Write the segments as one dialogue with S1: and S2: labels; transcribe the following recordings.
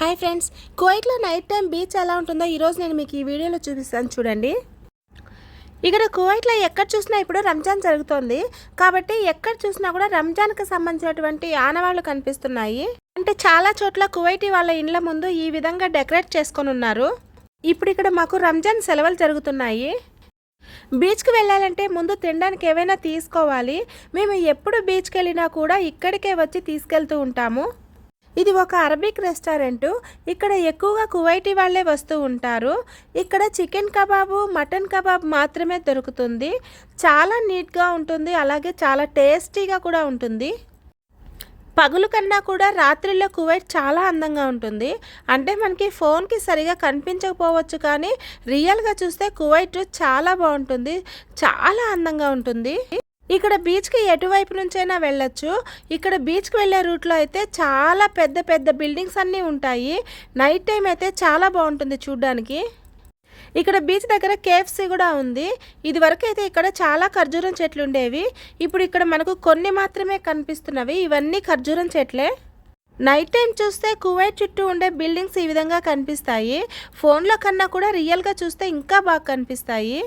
S1: Hi friends కువైట్లో night time beach ఎలా ఉంటుందో ఈరోజు నేను మీకు ఈ వీడియోలో చూపిస్తాను చూడండి. ఇక్కడ కువైట్లో ఎక్కడ చూసినా ఇప్పుడు రంజాన్ జరుగుతోంది. కాబట్టి ఎక్కడ చూసినా కూడా రంజాన్కి సంబంధించినటువంటి ఆనవాళ్ళు కనిపిస్తున్నాయి. అంటే చాలా చోట్ల కువైటీ వాళ్ళ ఇండ్ల ముందు ఈ విధంగా డెకరేట్ చేసుకొని ఉన్నారు. ఇప్పుడు ఇక్కడ మాకు రంజాన్ సెలవులు జరుగుతున్నాయి. బీచ్కి వెళ్ళాలంటే ముందు తినడానికి ఏవైనా తీసుకోవాలి. మేము ఎప్పుడు బీచ్కి వెళ్ళినా కూడా ఇక్కడికే వచ్చి తీసుకెళ్తూ ఉంటాము. ఇది ఒక అరబిక్ రెస్టారెంట్. ఇక్కడ ఎక్కువగా కువైటీ వాళ్ళే వస్తూ ఉంటారు. ఇక్కడ చికెన్ కబాబు మటన్ కబాబ్ మాత్రమే దొరుకుతుంది. చాలా నీట్గా ఉంటుంది. అలాగే చాలా టేస్టీగా కూడా ఉంటుంది. పగులు కన్నా కూడా రాత్రిలో కువైట్ చాలా అందంగా ఉంటుంది. అంటే మనకి ఫోన్కి సరిగా కనిపించకపోవచ్చు కానీ రియల్గా చూస్తే కువైట్ చాలా బాగుంటుంది. చాలా అందంగా ఉంటుంది. ఇక్కడ బీచ్కి ఎటువైపు నుంచైనా వెళ్ళొచ్చు. ఇక్కడ బీచ్కి వెళ్ళే రూట్లో అయితే చాలా పెద్ద పెద్ద బిల్డింగ్స్ అన్నీ ఉంటాయి. నైట్ టైం అయితే చాలా బాగుంటుంది చూడ్డానికి. ఇక్కడ బీచ్ దగ్గర కేఎఫ్సీ కూడా ఉంది. ఇది వరకు అయితే ఇక్కడ చాలా ఖర్జూరం చెట్లు ఉండేవి. ఇప్పుడు ఇక్కడ మనకు కొన్ని మాత్రమే కనిపిస్తున్నవి. ఇవన్నీ ఖర్జూరం చెట్లే. నైట్ టైం చూస్తే కువైట్ చుట్టూ ఉండే బిల్డింగ్స్ ఈ విధంగా కనిపిస్తాయి. ఫోన్లో కన్నా కూడా రియల్గా చూస్తే ఇంకా బాగా కనిపిస్తాయి.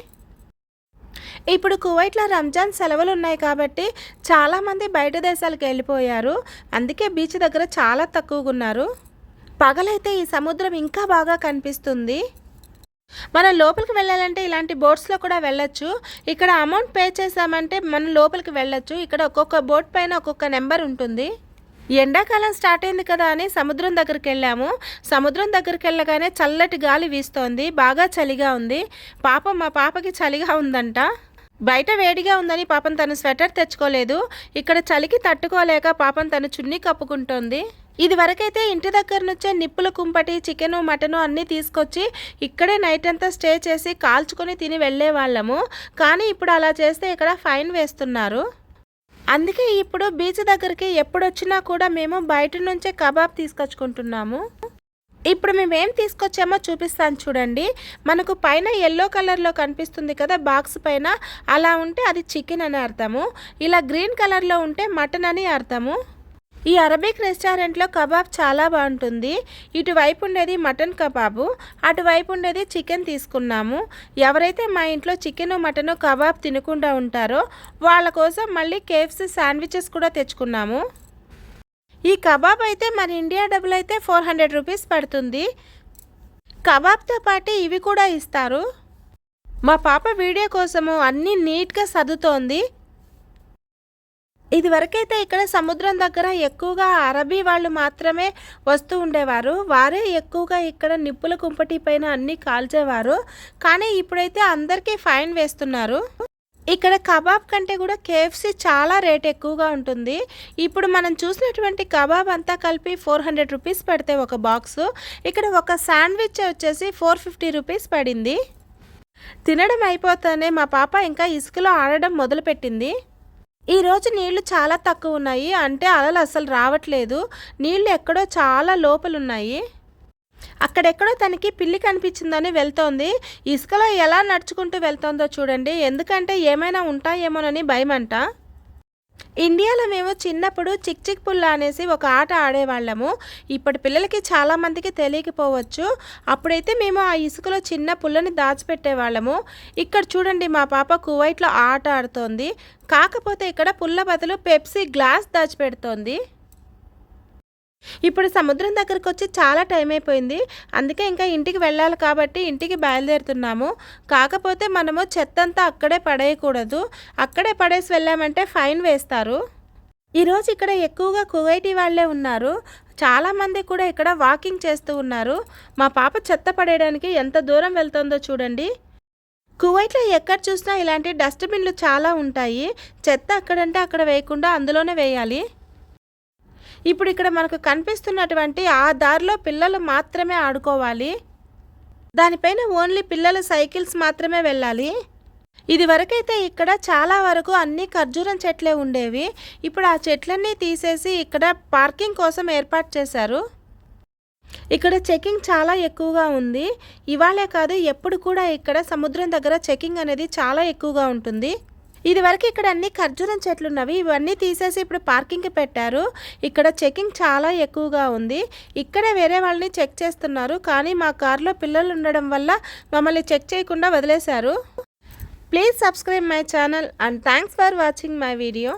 S1: ఇప్పుడు కువైట్లో రంజాన్ సెలవులు ఉన్నాయి కాబట్టి చాలామంది బయట దేశాలకు వెళ్ళిపోయారు. అందుకే బీచ్ దగ్గర చాలా తక్కువగా ఉన్నారు పగలైతే ఈ సముద్రం ఇంకా బాగా కనిపిస్తుంది. మనం లోపలికి వెళ్ళాలంటే ఇలాంటి బోట్స్లో కూడా వెళ్ళొచ్చు. ఇక్కడ అమౌంట్ పే చేసామంటే మనం లోపలికి వెళ్ళొచ్చు. ఇక్కడ ఒక్కొక్క బోట్ పైన ఒక్కొక్క నెంబర్ ఉంటుంది. ఎండాకాలం స్టార్ట్ అయింది కదా అని సముద్రం దగ్గరికి వెళ్ళాము. సముద్రం దగ్గరికి వెళ్ళగానే చల్లటి గాలి వీస్తోంది. బాగా చలిగా ఉంది. పాపం మా పాపకి చలిగా ఉందంట. బయట వేడిగా ఉందని పాపం తను స్వెటర్ తెచ్చుకోలేదు. ఇక్కడ చలికి తట్టుకోలేక పాపం తను చున్నీ కప్పుకుంటోంది. ఇది వరకైతే ఇంటి దగ్గర నుంచే నిప్పుల కుంపటి చికెను మటను అన్నీ తీసుకొచ్చి ఇక్కడే నైట్ అంతా స్టే చేసి కాల్చుకొని తిని వెళ్ళే వాళ్ళము కానీ ఇప్పుడు అలా చేస్తే ఇక్కడ ఫైన్ వేస్తున్నారు. అందుకే ఇప్పుడు బీచ్ దగ్గరికి ఎప్పుడొచ్చినా కూడా మేము బయట నుంచే కబాబ్ తీసుకొచ్చుకుంటున్నాము. ఇప్పుడు మేము ఏం తీసుకొచ్చామో చూపిస్తాను చూడండి. మనకు పైన ఎల్లో కలర్లో కనిపిస్తుంది కదా బాక్స్ పైన. అలా ఉంటే అది చికెన్ అని అర్థము. ఇలా గ్రీన్ కలర్లో ఉంటే మటన్ అని అర్థము. ఈ అరబిక్ రెస్టారెంట్లో కబాబ్ చాలా బాగుంటుంది. ఇటువైపు ఉండేది మటన్ కబాబు అటువైపు ఉండేది చికెన్ తీసుకున్నాము. ఎవరైతే మా ఇంట్లో చికెన్ మటన్ కబాబ్ తినకుండా ఉంటారో వాళ్ళ కోసం మళ్ళీ కేఎఫ్సీ శాండ్విచెస్ కూడా తెచ్చుకున్నాము. ఈ కబాబ్ అయితే మన ఇండియా డబ్బులు అయితే ఫోర్ హండ్రెడ్ రూపీస్ పడుతుంది. కబాబ్తో పాటు ఇవి కూడా ఇస్తారు. మా పాప వీడియో కోసము అన్నీ నీట్గా సర్దుతోంది. ఇదివరకైతే ఇక్కడ సముద్రం దగ్గర ఎక్కువగా అరబీ వాళ్ళు మాత్రమే వస్తూ ఉండేవారు. వారే ఎక్కువగా ఇక్కడ నిప్పుల కుంపటి పైన అన్నీ కాల్చేవారు. కానీ ఇప్పుడైతే అందరికీ ఫైన్ వేస్తున్నారు. ఇక్కడ కబాబ్ కంటే కూడా కేఎఫ్సి చాలా రేట్ ఎక్కువగా ఉంటుంది. ఇప్పుడు మనం చూసినటువంటి కబాబ్ అంతా కలిపి ఫోర్ హండ్రెడ్ రూపీస్ పడితే ఒక బాక్స్. ఇక్కడ ఒక శాండ్విచ్ వచ్చేసి ఫోర్ ఫిఫ్టీ రూపీస్ పడింది. తినడం అయిపోతేనే మా పాప ఇంకా ఇసుకలో ఆడడం మొదలుపెట్టింది. ఈరోజు నీళ్ళు చాలా తక్కువ ఉన్నాయి. అంటే అలలు అసలు రావట్లేదు. నీళ్ళు ఎక్కడో చాలా లోపలున్నాయి. అక్కడెక్కడో తనకి పిల్లి కనిపించిందని వెళ్తోంది. ఇసుకలో ఎలా నడుచుకుంటూ వెళ్తోందో చూడండి. ఎందుకంటే ఏమైనా ఉంటాయేమోనని భయమంట. ఇండియాలో మేము చిన్నప్పుడు చిక్ చిక్ పుల్ల అనేసి ఒక ఆట ఆడేవాళ్ళము. ఇప్పటి పిల్లలకి చాలామందికి తెలియకపోవచ్చు. అప్పుడైతే మేము ఆ ఇసుకలో చిన్న పుల్లని దాచిపెట్టేవాళ్ళము. ఇక్కడ చూడండి మా పాప కువైట్లో ఆట ఆడుతోంది. కాకపోతే ఇక్కడ పుల్ల బదులు పెప్సీ గ్లాస్ దాచిపెడుతోంది. ఇప్పుడు సముద్రం దగ్గరకు వచ్చి చాలా టైం అయిపోయింది. అందుకే ఇంకా ఇంటికి వెళ్ళాలి కాబట్టి ఇంటికి బయలుదేరుతున్నాము. కాకపోతే మనము చెత్తంతా అక్కడే పడేయకూడదు. అక్కడే పడేసి వెళ్ళామంటే ఫైన్ వేస్తారు. ఈరోజు ఇక్కడ ఎక్కువగా కువైటీ వాళ్ళే ఉన్నారు. చాలామంది కూడా ఇక్కడ వాకింగ్ చేస్తూ ఉన్నారు. మా పాప చెత్త పడేయడానికి ఎంత దూరం వెళ్తుందో చూడండి. కువైట్లో ఎక్కడ చూసినా ఇలాంటి డస్ట్బిన్లు చాలా ఉంటాయి. చెత్త అక్కడంటే అక్కడ వేయకుండా అందులోనే వేయాలి. ఇప్పుడు ఇక్కడ మనకు కనిపిస్తున్నటువంటి ఆ దారిలో పిల్లలు మాత్రమే ఆడుకోవాలి. దానిపైన ఓన్లీ పిల్లల సైకిల్స్ మాత్రమే వెళ్ళాలి. ఇది వరకైతే ఇక్కడ చాలా వరకు అన్ని ఖర్జూరం చెట్లే ఉండేవి. ఇప్పుడు ఆ చెట్లన్నీ తీసేసి ఇక్కడ పార్కింగ్ కోసం ఏర్పాటు చేశారు. ఇక్కడ చెకింగ్ చాలా ఎక్కువగా ఉంది. ఇవాళే కాదు ఎప్పుడు కూడా ఇక్కడ సముద్రం దగ్గర చెకింగ్ అనేది చాలా ఎక్కువగా ఉంటుంది. ఇది వరకు ఇక్కడ అన్ని ఖర్జూరం చెట్లు ఉన్నవి. ఇవన్నీ తీసేసి ఇప్పుడు పార్కింగ్కి పెట్టారు. ఇక్కడ చెకింగ్ చాలా ఎక్కువగా ఉంది. ఇక్కడే వేరే వాళ్ళని చెక్ చేస్తున్నారు. కానీ మా కారులో పిల్లలు ఉండడం వల్ల మమ్మల్ని చెక్ చేయకుండా వదిలేశారు. Please subscribe my channel and thanks for watching my video.